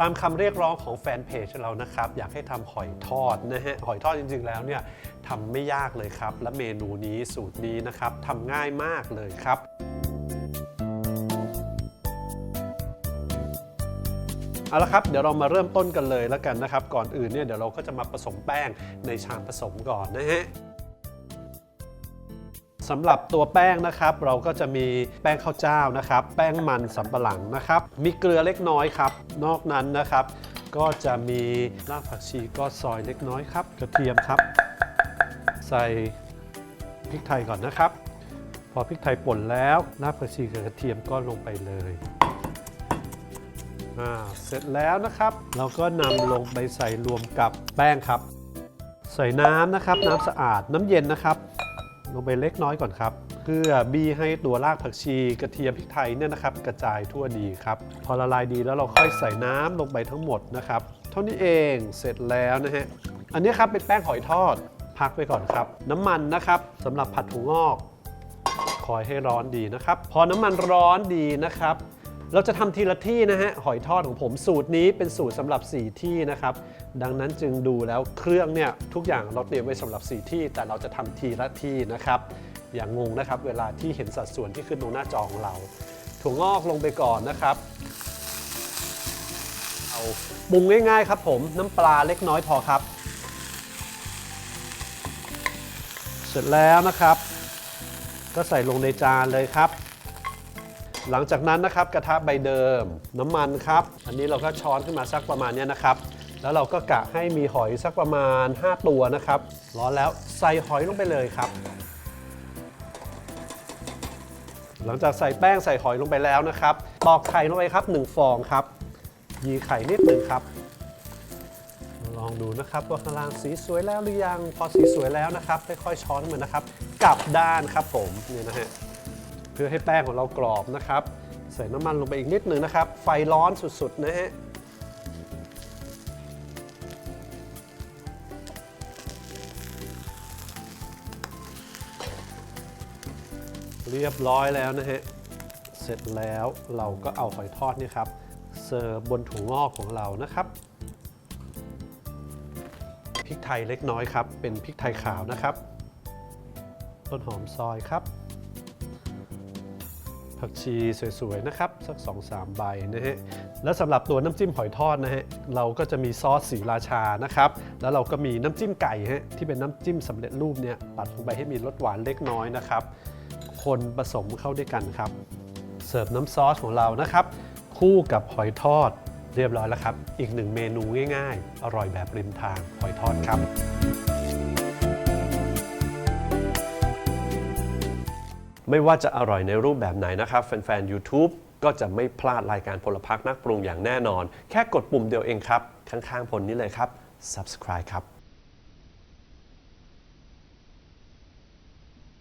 ตามคำเรียกร้องของแฟนเพจเรานะครับ อยากให้ทำหอยทอดนะฮะหอยทอดจริง ๆ แล้วเนี่ยทำไม่ยากเลยครับ และเมนูนี้สูตรนี้นะครับทำง่ายมากเลยครับเอาละครับเดี๋ยวเรามาเริ่มต้นกันเลยแล้วกันนะครับ ก่อนอื่นเนี่ยเดี๋ยวเราก็จะมาผสมแป้งในชามผสมก่อนนะฮะ สำหรับตัวแป้งนะครับ เราก็จะมีแป้งข้าวเจ้านะครับ แป้งมันสำปะหลังนะครับ มีเกลือเล็กน้อยครับ นอกนั้นนะครับ ก็จะมีรากผักชีก็ซอยเล็กน้อยครับ กระเทียมครับ ใส่พริกไทยก่อนนะครับ พอพริกไทยป่นแล้วรากผักชีกับกระเทียมก็ลงไปเลยอ่าเสร็จแล้วนะครับ เราก็นำลงไปใส่รวมกับแป้งครับ ใส่น้ำนะครับ น้ำสะอาดน้ำเย็นนะครับ ลงไปเล็กน้อยก่อนครับ เพื่อบี้ให้ตัวรากผักชีกระเทียมพริกไทยเนี่ยนะครับกระจายทั่วดีครับ พอละลายดีแล้วเราค่อยใส่น้ำลงไปทั้งหมดนะครับ เท่านี้เองเสร็จแล้วนะฮะอันนี้ครับเป็นแป้งหอยทอดพักไปก่อนครับ น้ำมันนะครับสำหรับผัดถั่วงอก คอยให้ร้อนดีนะครับ พอน้ำมันร้อนดีนะครับ เราจะทำทีละที่นะฮะหอยทอดของผมสูตรนี้เป็นสูตรสำหรับ 4 ที่นะครับ ดังนั้นจึงดูแล้วเครื่องเนี่ยทุกอย่างเราเตรียมไว้สำหรับ 4 ที่ แต่เราจะทำทีละที่นะครับ อย่างงงนะครับเวลาที่เห็นสัดส่วนที่ขึ้นตรงหน้าจอของเรา ถั่วงอกลงไปก่อนนะครับเอาปรุงง่ายๆครับผมน้ำปลาเล็กน้อยพอครับ เสร็จแล้วนะครับ ก็ใส่ลงในจานเลยครับ หลังจากนั้นนะครับกระทะใบเดิม น้ำมันครับ อันนี้เราก็ช้อนขึ้นมาสักประมาณนี้นะครับ แล้วเราก็กะให้มีหอยสักประมาณ 5 ตัวนะครับ ร้อนแล้วใส่หอยลงไปเลยครับ หลังจากใส่แป้งใส่หอยลงไปแล้วนะครับตอกไข่ลงไปครับ 1 ฟองครับยีไข่นิดหนึ่งครับลองดูนะครับว่าข้างล่างสีสวยแล้วหรือยัง พอสีสวยแล้วนะครับค่อยๆช้อนมันนะครับ กลับด้านครับผมนี่นะฮะ พื่อให้แป้งของเรากรอบนะครับ ใส่น้ำมันลงไปอีกนิดหนึ่งนะครับ ไฟร้อนสุดๆนะฮะเรียบร้อยแล้วนะฮะ เสร็จแล้วเราก็เอาหอยทอดนี่ครับ เสิร์ฟบนถุงงอกของเรานะครับ พริกไทยเล็กน้อยครับ เป็นพริกไทยขาวนะครับ ต้นหอมซอยครับ ผักชีสวยๆนะครับสัก 2-3 ใบนะฮะแล้วสำหรับตัวน้ำจิ้มหอยทอดนะฮะเราก็จะมีซอสสีราชานะครับแล้วเราก็มีน้ำจิ้มไก่ฮะที่เป็นน้ำจิ้มสำเร็จรูปเนี่ยตัดลงไปให้มีรสหวานเล็กน้อยนะครับ คนผสมเข้าด้วยกันครับเสิร์ฟน้ำซอสของเรานะครับ คู่กับหอยทอดเรียบร้อยแล้วครับ อีกหนึ่งเมนูง่าย ๆ อร่อยแบบริมทางหอยทอดครับ ไม่ว่าจะอร่อยในรูปแบบไหนนะครับ แฟนๆ YouTube ก็จะไม่พลาดรายการพลพักนักปรุงอย่างแน่นอน แค่กดปุ่มเดียวเองครับ ข้างๆผลนี้เลยครับ subscribe ครับ